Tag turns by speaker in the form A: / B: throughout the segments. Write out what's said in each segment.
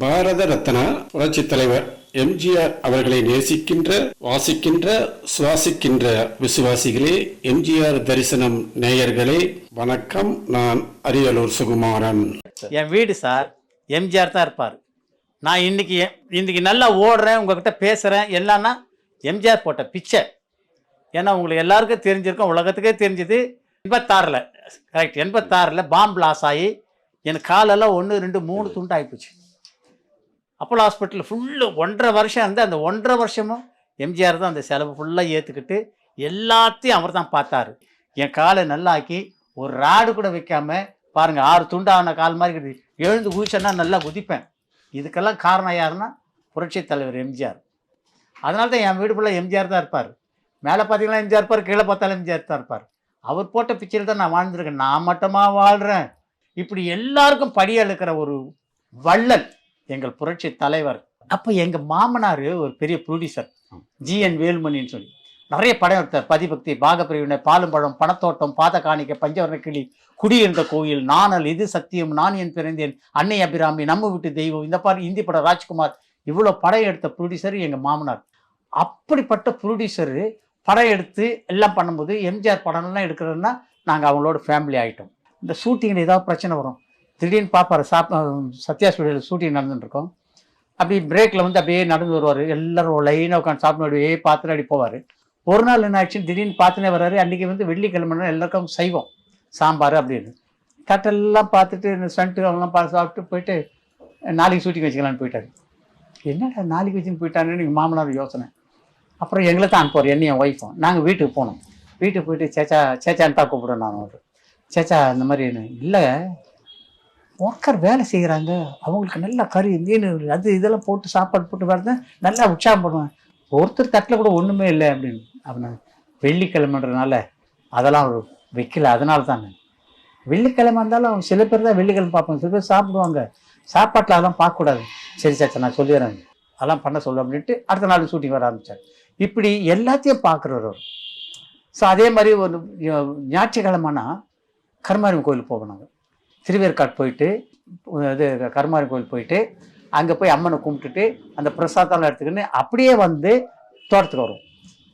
A: பாரத ரத்னா புரட்சி தலைவர் எம்ஜிஆர் அவர்களை நேசிக்கின்ற வாசிக்கின்ற சுவாசிக்கின்ற விசுவாசிகளே எம்ஜிஆர் தரிசனம் நேயர்களே வணக்கம். நான் அரியலூர் சுகுமாரன்.
B: என் வீடு சார் எம்ஜிஆர் தான் இருப்பார். நான் இன்னைக்கு இன்னைக்கு நல்லா ஓடுறேன் உங்ககிட்ட பேசுகிறேன் எல்லாம்னா எம்ஜிஆர் போட்ட பிச்சை. ஏன்னா உங்களுக்கு எல்லாருக்கும் தெரிஞ்சிருக்கும் உலகத்துக்கே தெரிஞ்சது. எண்பத்தாறில் கரெக்ட் எண்பத்தாறில் பாம்பு லாஸ் ஆகி என் காலெல்லாம் ஒன்று ரெண்டு மூணு துண்டு ஆகிப்போச்சு அப்போலோ ஹாஸ்பிட்டல் ஃபுல்லு ஒன்றரை வருஷம் இருந்து அந்த ஒன்றரை வருஷமும் எம்ஜிஆர் தான் அந்த செலவு ஃபுல்லாக ஏற்றுக்கிட்டு எல்லாத்தையும் அவர் தான் பார்த்தாரு. என் காலை நல்லாக்கி ஒரு ராடு கூட வைக்காம பாருங்கள் ஆறு துண்டான கால் மாதிரி கிடையாது எழுந்து குதிச்சேன்னா நல்லா குதிப்பேன். இதுக்கெல்லாம் காரணம் யாருன்னா புரட்சி தலைவர் எம்ஜிஆர். அதனால தான் என் வீடு ஃபுல்லாக எம்ஜிஆர் தான் இருப்பார். மேலே பார்த்தீங்கன்னா எம்ஜிஆர் இருப்பார் கீழே பார்த்தாலும் எம்ஜிஆர் தான் இருப்பார். அவர் போட்ட பிச்சரில் தான் நான் வாழ்ந்திருக்கேன். நான் மட்டுமா வாழ்கிறேன் இப்படி எல்லாருக்கும் படி அழுக்கிற ஒரு வள்ளல். எங்கள் புரட்சி தலைவர். அப்போ எங்கள் மாமனார் ஒரு பெரிய ப்ரொடியூசர் ஜிஎன் வேல்மணின்னு சொல்லி. நிறைய படம் எடுத்தார். பதிபக்தி பாகப்பிரிவினை பாலும் பழம் பணத்தோட்டம் பாத காணிக்க பஞ்சவர்ண கிளி குடியிருந்த கோயில் நாணல் இது சத்தியம் நான் என் பிறந்தேன் அன்னை அபிராமி நம்ம வீட்டு தெய்வம் இந்த பாரு இந்தி படம் ராஜ்குமார் இவ்வளோ படம் எடுத்த ப்ரொடியூசர் எங்கள் மாமனார். அப்படிப்பட்ட ப்ரொடியூசரு படம் எடுத்து எல்லாம் பண்ணும்போது எம்ஜிஆர் படம்லாம் எடுக்கிறதுனா நாங்கள் அவங்களோட ஃபேமிலி ஆகிட்டோம் இந்த ஷூட்டிங்கில் ஏதாவது பிரச்சனை வரும். திடீர்னு பார்ப்பார் சாப் சத்யா ஸ்டுடியோவில் ஷூட்டிங் நடந்துட்டுருக்கோம். அப்படி பிரேக்கில் வந்து அப்படியே நடந்து வருவார். எல்லாரும் லைனாக உட்காந்து சாப்பிட்டு அப்படியே பார்த்துட்டு அப்படி போவார். ஒரு நாள் என்ன ஆச்சுன்னு திடீர்னு பார்த்துனே வர்றாரு அன்றைக்கி வந்து வெள்ளிக்கிழமை எல்லாருக்கும் செய்வோம் சாம்பார் அப்படின்னு. தட்டெல்லாம் பார்த்துட்டு இந்த ஸ்டண்ட்டு அவங்களாம் பார்த்து சாப்பிட்டு போயிட்டு நாளைக்கு ஷூட்டிங் வச்சுக்கலான்னு போயிட்டாரு. என்னடா நாளைக்கு வச்சுன்னு போயிட்டாருன்னு எங்கள் மாமனார் யோசனை. அப்புறம் எங்களை தான் அனுப்புவார் என்ன என் ஒய்ஃபும் நாங்கள் வீட்டுக்கு போனோம். வீட்டுக்கு போயிட்டு சேச்சா சேச்சான்னு தான் கூப்பிடுறேன் நான் அவர். சேச்சா இந்த மாதிரி இல்லை ஒர்க்கர் வேலை செய்கிறாங்க அவங்களுக்கு நல்லா கறி மீன் அது இதெல்லாம் போட்டு சாப்பாடு போட்டு வரத நல்லா உற்சாகம் பண்ணுவேன் ஒருத்தர் தட்டில் கூட ஒன்றுமே இல்லை அப்படின்னு. அவனை வெள்ளிக்கிழமைன்றனால அதெல்லாம் அவர் வைக்கல. அதனால தானே வெள்ளிக்கிழமை இருந்தாலும் சில பேர் தான் வெள்ளிக்கிழமை பார்ப்பாங்க. சில பேர் சாப்பிடுவாங்க. சாப்பாட்டில் அதெல்லாம் பார்க்கக்கூடாது. சரி சாச்சா நான் சொல்லிடுறேன். அதெல்லாம் பண்ண சொல்லு அப்படின்ட்டு அடுத்த நாள் ஷூட்டிங் வர ஆரம்பித்தார் இப்படி எல்லாத்தையும் பார்க்குறவர் அவர். ஸோ அதே மாதிரி ஒரு ஞாயிற்றுக்கிழமைனா கருமாரி கோயிலுக்கு போவோம் நாங்கள் திருவேற்காடு போயிட்டு இது கருமாரி கோயில் போயிட்டு அங்கே போய் அம்மனை கும்பிட்டுட்டு அந்த பிரசாதம்லாம் எடுத்துக்கின்னு அப்படியே வந்து தோட்டத்துக்கு வரும்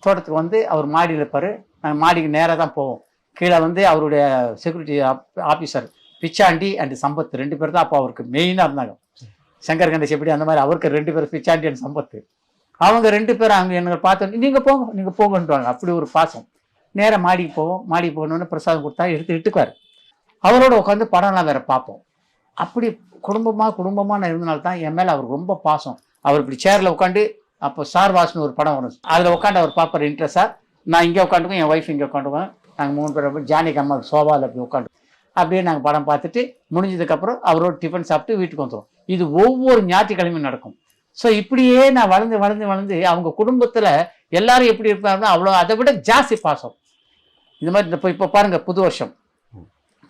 B: தோட்டத்துக்கு வந்து அவர் மாடியில் இருப்பார். நாங்கள் மாடிக்கு நேராக தான் போவோம். கீழே வந்து அவருடைய security officer Pichandi and Sampath ரெண்டு பேர் தான் அப்போ அவருக்கு மெயினாக இருந்தாங்க. சங்கர் கணேஷ் எப்படி அந்த மாதிரி அவருக்கு ரெண்டு பேர் பிச்சாண்டி அண்ட் சம்பத்து அவங்க ரெண்டு பேரும் அங்கே எங்களை பார்த்து நீங்கள் போங்க நீங்கள் போங்கன்றாங்க. அப்படி ஒரு பாசம். நேராக மாடிக்கு போவோம். மாடிக்கு போகணுன்னு பிரசாதம் கொடுத்தா எடுத்து இட்டுக்குவார். அவரோட உட்காந்து படம்லாம் வேற பார்ப்போம். அப்படி குடும்பமாக குடும்பமாக நான் இருந்தனால தான் என் மேலே அவர் ரொம்ப பாசம். அவர் இப்படி சேரில் உட்காந்து அப்போ சார் வாசன் ஒரு படம் வரும். அதில் உட்காந்து அவர் பார்ப்பார் இன்ட்ரெஸ்டாக நான் இங்கே உட்காந்துக்குவோம் என் ஒய்ஃப் இங்கே உட்காந்துக்குவேன் நாங்கள் மூணு பேர் ஜானிக்கு அம்மா சோபாவில் அப்படி உட்காந்து அப்படியே நாங்கள் படம் பார்த்துட்டு முடிஞ்சதுக்கப்புறம் அவரோட டிஃபன் சாப்பிட்டு வீட்டுக்கு வந்துடுவோம் இது ஒவ்வொரு ஞாயிற்றுக்கிழமையும் நடக்கும். ஸோ இப்படியே நான் வளர்ந்து வளர்ந்து வளர்ந்து அவங்க குடும்பத்தில் எல்லாரும் எப்படி இருப்பாங்கன்னா அவ்வளோ அதை விட ஜாஸ்தி பாசம். இந்த மாதிரி இந்த இப்போ இப்போ பாருங்கள் புது வருஷம்.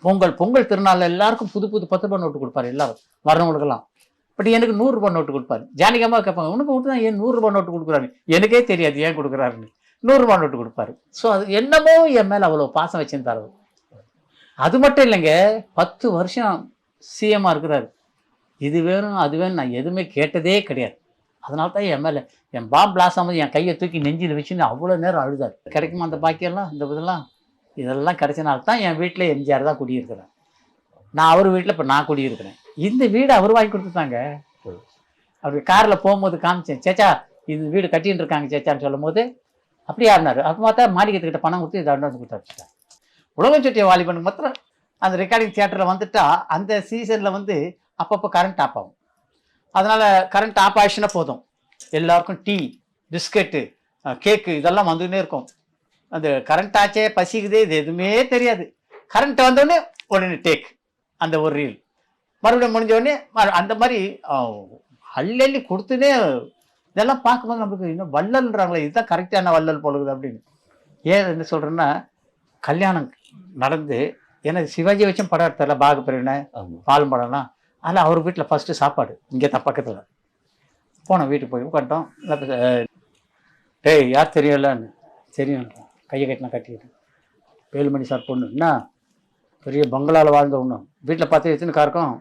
B: பொங்கல் பொங்கல் திருநாள் எல்லாருக்கும் புது புது பத்து ரூபாய் நோட்டு கொடுப்பாரு எல்லாரும் வரவங்களுக்கெல்லாம் பட் எனக்கு நூறுரூபா நோட்டு கொடுப்பாரு. ஜானிகமாக கேட்பாங்க உனக்கு மட்டும் தான் ஏன் நூறுரூபா நோட்டு கொடுக்குறாரு? எனக்கே தெரியாது ஏன் கொடுக்குறாருன்னு. நூறுரூபா நோட்டு கொடுப்பாரு. ஸோ அது என்னமோ என் மேலே அவ்வளோ பாசம் வச்சுருந்தாரு. அது மட்டும் இல்லைங்க பத்து வருஷம் சிஎம்மாக இருக்கிறாரு. இது வேணும் அது வேணும் நான் எதுவுமே கேட்டதே கிடையாது. அதனால தான் என் மேலே என் பாம் பிளாஸ் ஆகும்போது என் கையை தூக்கி நெஞ்சில் வச்சுன்னு அவ்வளோ நேரம் அழுதார். கிடைக்குமா அந்த பாக்கியெல்லாம் இந்த இதெல்லாம்? இதெல்லாம் கிடைச்சனால தான் என் வீட்டில் எம்ஜிஆர் தான் குடியிருக்கிறேன் நான் அவர் வீட்டில் இப்போ நான் குடியிருக்கிறேன். இந்த வீடு அவர் வாங்கி கொடுத்துட்டாங்க. அவர் காரில் போகும்போது காமிச்சேன். சேச்சா இந்த வீடு கட்டின்னு இருக்காங்க சேச்சான்னு சொல்லும் போது அப்படியே ஆடினார். அப்போ பார்த்தா மாளிகத்துக்கிட்ட பணம் கொடுத்து இதை வந்து கொடுத்து வச்சுட்டாங்க உலகம் சுற்றிய வாலிபனுக்கு மாத்திரம் அந்த ரெக்கார்டிங் தியேட்டரில் வந்துட்டா அந்த சீசனில் வந்து அப்பப்போ கரண்ட் ஆஃப் ஆகும். அதனால் கரண்ட் ஆப் ஆயிடுச்சுன்னா போதும். எல்லாருக்கும் டீ பிஸ்கெட்டு கேக்கு இதெல்லாம் வந்துன்னே இருக்கும். அந்த கரண்ட் ஆச்சே பசிக்குது இது எதுவுமே தெரியாது. கரண்ட் வந்தோடனே உடனே டேக் அந்த ஒரு ரீல் மறுபடியும் முடிஞ்ச உடனே மறு- அந்த மாதிரி அள்ளி கொடுத்துனே இதெல்லாம் பார்க்கும்போது நமக்கு இன்னும் வள்ளல்ன்றாங்களே இதுதான் கரெக்டான வள்ளல் போலுது அப்படின்னு. ஏன் என்ன சொல்கிறேன்னா கல்யாணம் நடந்து எனக்கு சிவாஜி வச்சும் படம் எடுத்தார்ல பாகப்பிரிவினை பால் படம்லாம் அதில் அவர் வீட்டில் ஃபஸ்ட்டு சாப்பாடு இங்கே தான் பக்கத்தில். போனோம் வீட்டுக்கு போய் உட்காந்துட்டோம் டேய் யார் தெரியலன்னு தெரியும். கையை கட்டினா கட்டிக்கிட்டேன் வேலுமணி சார் பொண்ணு. என்ன? பெரிய பங்களாவில் வாழ்ந்த ஒன்று வீட்டில் பார்த்து எத்தனை கார் இருக்கும்?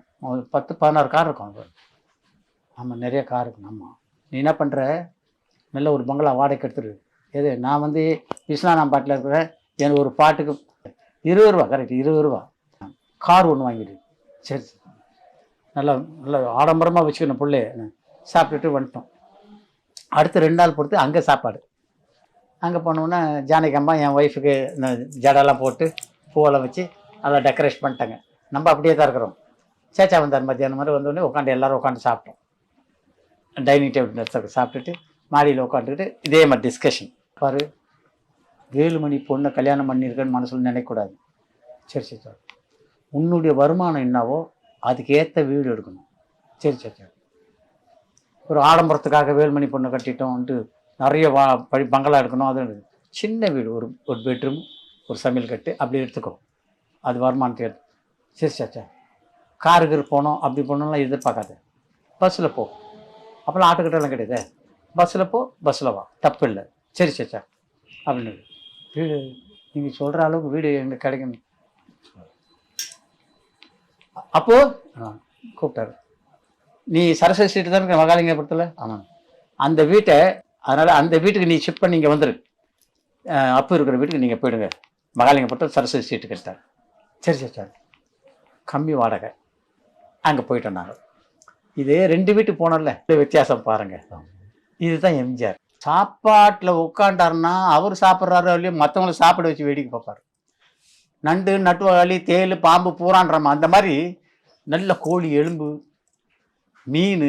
B: பத்து பதினாறு கார் இருக்கும் அது ஆமாம் நிறைய கார் இருக்கும் ஆமாம் நீ என்ன பண்ணுற நல்ல ஒரு பங்களா வாடகைக்கு எடுத்துரு. எது? நான் வந்து விஸ்வநாதம் பாட்டில் இருக்கிறேன் எனக்கு ஒரு பாட்டுக்கு இருபது ரூபா கரெக்ட் இருபது ரூபா. கார் ஒன்று வாங்கிடு. சரி சரி. நல்லா நல்லா ஆடம்பரமாக வச்சுக்கணும் பிள்ளைய. சாப்பிட்டுட்டு வந்துட்டோம். அடுத்து ரெண்டு நாள் பொறுத்து அங்கே சாப்பாடு. அங்கே போனோன்னா ஜானகி அம்மா என் ஒய்ஃபுக்கு இந்த ஜடெல்லாம் போட்டு பூவெல்லாம் வச்சு அதை டெக்கரேட் பண்ணிட்டாங்க. நம்ம அப்படியே தான் இருக்கிறோம். சேச்சா வந்தார் மத்தியானம் மாதிரி வந்தோடனே உட்காந்து எல்லோரும் உட்காந்து சாப்பிட்டோம். டைனிங் டேபிள் எடுத்து சாப்பிட்டுட்டு மாடியில் உட்காந்துக்கிட்டு இதே மாதிரி டிஸ்கஷன் பாரு வேலுமணி பொண்ணை கல்யாணம் பண்ணியிருக்கேன்னு மனசில் நினைக்கக்கூடாது. சரி சரி சார். உன்னுடைய வருமானம் என்னவோ அதுக்கு ஏற்ற வீடு எடுக்கணும். சரி சரி சார். ஒரு ஆடம்பரத்துக்காக வேலுமணி பொண்ணை கட்டிட்டோம்ன்ட்டு நிறைய வா படி பங்களா இருக்கணும் அது சின்ன வீடு ஒரு ஒரு பெட்ரூம் ஒரு சமையல் கட்டு அப்படி எடுத்துக்கோ. அது வருமானத்தை எடுத்து சரி சாச்சா காருக்கு போனோம் அப்படி போனோம்லாம் எதிர்பார்க்காத. பஸ்ஸில் போ. அப்போல்லாம் ஆட்டுக்கிட்டலாம் கிடையாது? பஸ்ஸில் போ பஸ்ஸில் வா. தப்பு இல்லை. சரி சாச்சா அப்படின்னு. வீடு நீங்கள் சொல்கிற அளவுக்கு வீடு எங்களுக்கு கிடைக்கும்? அப்போது ஆ, கூப்பிட்டாரு. நீ சரஸ்வதி ஸ்ட்ரீட் தான் மகாலிங்கபுரத்தில்? ஆமாம் அந்த வீட்டை அதனால் அந்த வீட்டுக்கு நீ ஷிஃப்ட் பண்ணி இங்கே வந்துரு. அப்போ இருக்கிற வீட்டுக்கு நீங்கள் போயிடுங்க. மகாலிங்கப்பட்டம் சரஸ்வதி சீட்டு கிடைத்தார் சரி சரி சார். கம்மி வாடகை. அங்கே போயிட்டோம் நாங்கள் இதே ரெண்டு வீட்டுக்கு போனோம்ல. வித்தியாசம் பாருங்கள் இதுதான் எம்ஜிஆர். சாப்பாட்டில் உட்காண்டாருன்னா அவர் சாப்பிட்றாரோ இல்லையோ மற்றவங்களை சாப்பிட வச்சு வேடிக்கை பார்ப்பார். நண்டு நட்டுவாளி தேள் பாம்பு பூரான்றமா அந்த மாதிரி நல்ல கோழி எலும்பு மீன்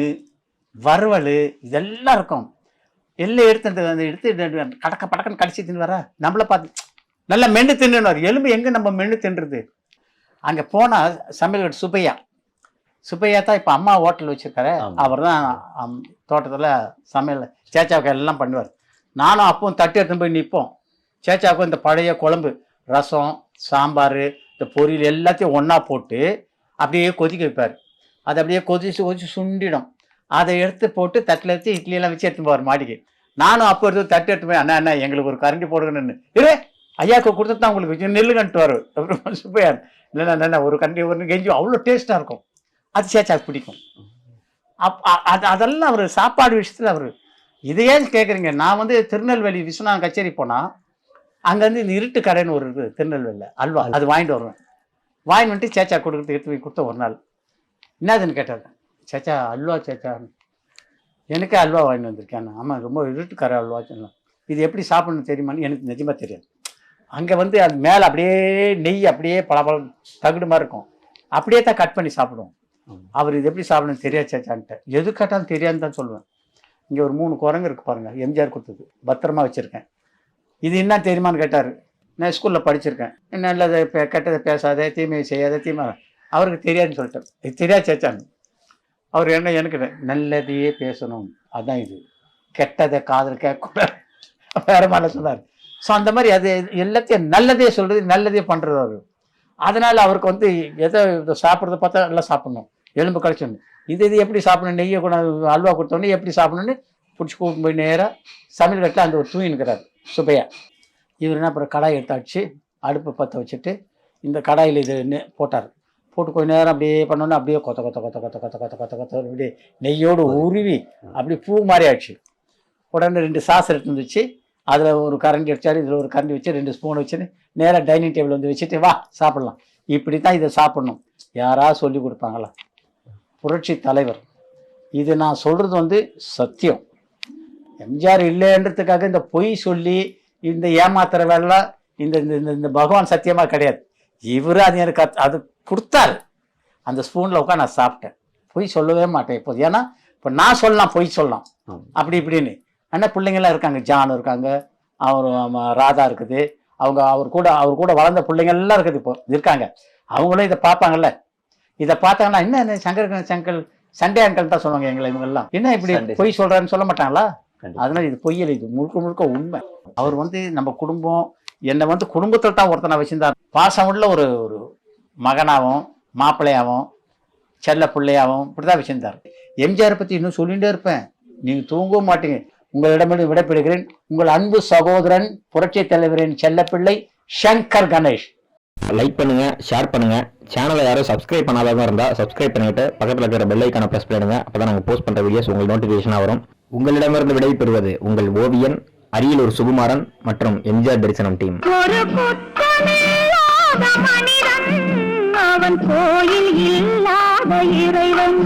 B: வறுவல் இதெல்லாம் இருக்கும். எல்லாம் எடுத்து அந்த எடுத்து கடக்க படக்கன்னு கடிச்சு தின்னு வர நம்மளை பார்த்து நல்லா மென்று தின்னுவார். எலும்பு எங்கே நம்ம மென்று தின்றது? அங்கே போனால் சமையல் சுப்பையா. சுப்பையா தான் இப்போ அம்மா ஹோட்டல் வச்சுருக்காரு. அவர் தான் தோட்டத்தில் சமையல் சேச்சாவுக்கு எல்லாம் பண்ணுவார். நானும் அப்பவும் தட்டி எடுத்துன்னு போய் நிற்போம் சேச்சாவுக்கு இந்த பழைய குழம்பு ரசம் சாம்பார் இந்த பொரியல் எல்லாத்தையும் ஒன்றா போட்டு அப்படியே கொதிக்க வைப்பார். அது அப்படியே கொதிச்சு கொதிச்சு சுண்டிடும். அதை எடுத்து போட்டு தட்டில் வச்சு இட்லியெல்லாம் வச்சு எடுத்துன்னு போவார் மாடிக்கு. நானும் அப்போ எடுத்து தட்டு எடுத்து போய் அண்ணா அண்ணா எங்களுக்கு ஒரு கரண்டி போடுங்கன்னு இரு ஐயாக்கு கொடுத்து தான் உங்களுக்கு வச்சு நெல்லுங்கன்ட்டு வரும் அப்புறம் சுப்பையார் இல்லைண்ணா இல்லைண்ணா ஒரு கரண்டி ஒரு கெஞ்சி அவ்வளோ டேஸ்ட்டாக இருக்கும். அது சேச்சாக்கு பிடிக்கும். அப் அது அதெல்லாம் அவர் சாப்பாடு விஷயத்தில் அவர் இதையே கேட்குறீங்க நான் வந்து திருநெல்வேலி விஸ்வநாதன் கச்சேரி போனால் அங்கேருந்து இந்த இருட்டு கடைன்னு ஒரு இருக்குது திருநெல்வேலியில் அல்வா அது வாங்கிட்டு வருவேன். வாங்கிட்டு வந்துட்டு சேச்சா கொடுக்குறதுக்கு எடுத்து போய் கொடுத்த ஒரு நாள். என்னதுன்னு கேட்டார்? சேச்சா அல்வா சேச்சா. எனக்கே அல்வா வாங்கிட்டு வந்திருக்கேன் ஆமாம் ரொம்ப இருட்டு கரை அல்வா சொன்னேன் இது எப்படி சாப்பிடணும் தெரியுமான்னு எனக்கு நிஜமாக தெரியாது. அங்கே வந்து அது மேலே அப்படியே நெய் அப்படியே பல தகுடு மாதிரி இருக்கும். அப்படியே தான் கட் பண்ணி சாப்பிடுவோம். அவர் இது எப்படி சாப்பிடணும் தெரியாது சேச்சான்ட்டு. எது கேட்டாலும் தெரியாதுன்னு தான் சொல்லுவேன். இங்கே ஒரு மூணு குரங்கு இருக்கு பாருங்க. எம்ஜிஆர் கொடுத்தது. பத்திரமா வச்சுருக்கேன். இது என்ன தெரியுமான்னு கேட்டார். நான் ஸ்கூலில் படிச்சிருக்கேன். நல்லதை கெட்டதை பேசாத தீமையை செய்யாத தீமை. அவருக்கு தெரியாதுன்னு சொல்லிட்டேன். இது தெரியாது சேச்சான் அவர் என்ன எனக்கு நல்லதையே பேசணும். அதான் இது. கெட்டதை காதல் கேட்கக்கூடாது. வேற மாதிரி சொன்னார். ஸோ அந்த மாதிரி அது எல்லாத்தையும் நல்லதே சொல்றது நல்லதே பண்றது அவர் அதனால அவருக்கு வந்து எதை இதை சாப்பிட்றத பார்த்தா நல்லா சாப்பிடணும். எலும்பு கழிச்சிடணும் இது இது எப்படி சாப்பிடணும்? நெய்யை கூட அல்வா கொடுத்தோன்னே எப்படி சாப்பிடணும்னு பிடிச்சி கூப்பிட்டு போய் நேராக சமையல் கட்டில் அந்த ஒரு தூங்கினுக்கிறார் சுபையா இவர் என்ன அப்புறம் கடாய் எடுத்து அடிச்சு அடுப்பு பற்ற வச்சுட்டு இந்த கடாயில் இது போட்டார். போட்டு கொஞ்ச நேரம் அப்படியே பண்ணோன்னே அப்படியே கொத்த கொத்த கொத்த கொத்த கொத்த கொத்த கொத்த கொத்த அப்படியே நெய்யோடு உருவி அப்படி பூ மாதிரி ஆயிடுச்சு. உடனே ரெண்டு சாஸ் எடுத்து வந்துச்சு. அதில் ஒரு கரண்டி வச்சாரு இதில் ஒரு கரண்டி வச்சு ரெண்டு ஸ்பூன் வச்சுன்னு நேராக டைனிங் டேபிள் வந்து வச்சுட்டு வா சாப்பிடலாம். இப்படி தான் இதை சாப்பிடணும். யாராவது சொல்லி கொடுப்பாங்களா? புரட்சி தலைவர். இது நான் சொல்கிறது வந்து சத்தியம். எம்ஜிஆர் இல்லைன்றதுக்காக இந்த பொய் சொல்லி இந்த ஏமாத்துற வேலை இந்த இந்த- இந்த இந்த பகவான் சத்தியமாக கிடையாது. இவர் அது எனக்கு அது கொடுத்தாரு. அந்த ஸ்பூனில் உட்காந்து நான் சாப்பிட்டேன். பொய் சொல்லவே மாட்டேன் இப்போ ஏன்னா இப்போ நான் சொல்லலாம் பொய் சொல்லலாம். அப்படி இப்படின்னு. ஆனால் பிள்ளைங்களாம் இருக்காங்க. ஜான் இருக்காங்க. அவர் ராதா இருக்குது. அவங்க அவர் கூட அவர் கூட வளர்ந்த பிள்ளைங்க எல்லாம் இருக்குது இப்போ. இருக்காங்க. அவங்களும் இதை பார்ப்பாங்கல்ல. இதை பார்த்தாங்கன்னா என்ன சங்கர் சங்கல் சண்டே அங்கிள் தான் சொல்லுவாங்க எங்களை இவங்கெல்லாம். என்ன இப்படி. பொய் சொல்றாருன்னு சொல்ல மாட்டாங்களா. அதனால இது பொய்யல் இது முழுக்க முழுக்க உண்மை. அவர் வந்து நம்ம குடும்பம் என்னை வந்து குடும்பத்தில் தான் ஒருத்தனை வச்சிருந்தார். பாசம் உள்ள ஒரு ஒரு மகனாகவும் மாப்பிள்ளையாகவும் செல்ல பிள்ளையாகவும் இப்படி தான் வச்சிருந்தார். எம்ஜிஆர் பற்றி இன்னும் சொல்லிகிட்டே இருப்பேன். நீங்கள் தூங்கவும் மாட்டீங்க. உங்களிடமிருந்து விடைபெறுகிறேன். உங்கள் அன்பு சகோதரன் புரட்சித் தலைவரின் செல்லப்பிள்ளை சங்கர் கணேஷ்.
C: லைக் பண்ணுங்க ஷேர் பண்ணுங்க. சேனலை யாரும் சப்ஸ்கிரைப் பண்ணாதவங்க இருந்தா சப்ஸ்கிரைப் பண்ணிட்டு பக்கத்துல இருக்கிற பெல் ஐக்கான பிரஸ் பண்ணுங்க அப்பதான் நாங்க போஸ்ட் பண்ற வீடியோஸ் உங்களுக்கு நோட்டிபிகேஷனா வரும். உங்களிடமிருந்து விடை பெறுவது உங்கள் ஓவியன் அரியலூர் சுகுமாரன் மற்றும் எம்ஜிஆர் தரிசனம் டீம்
D: ஒரு குற்றமில்லாத மனிதன். அவன் கோயில் இல்லாத இறைவன்.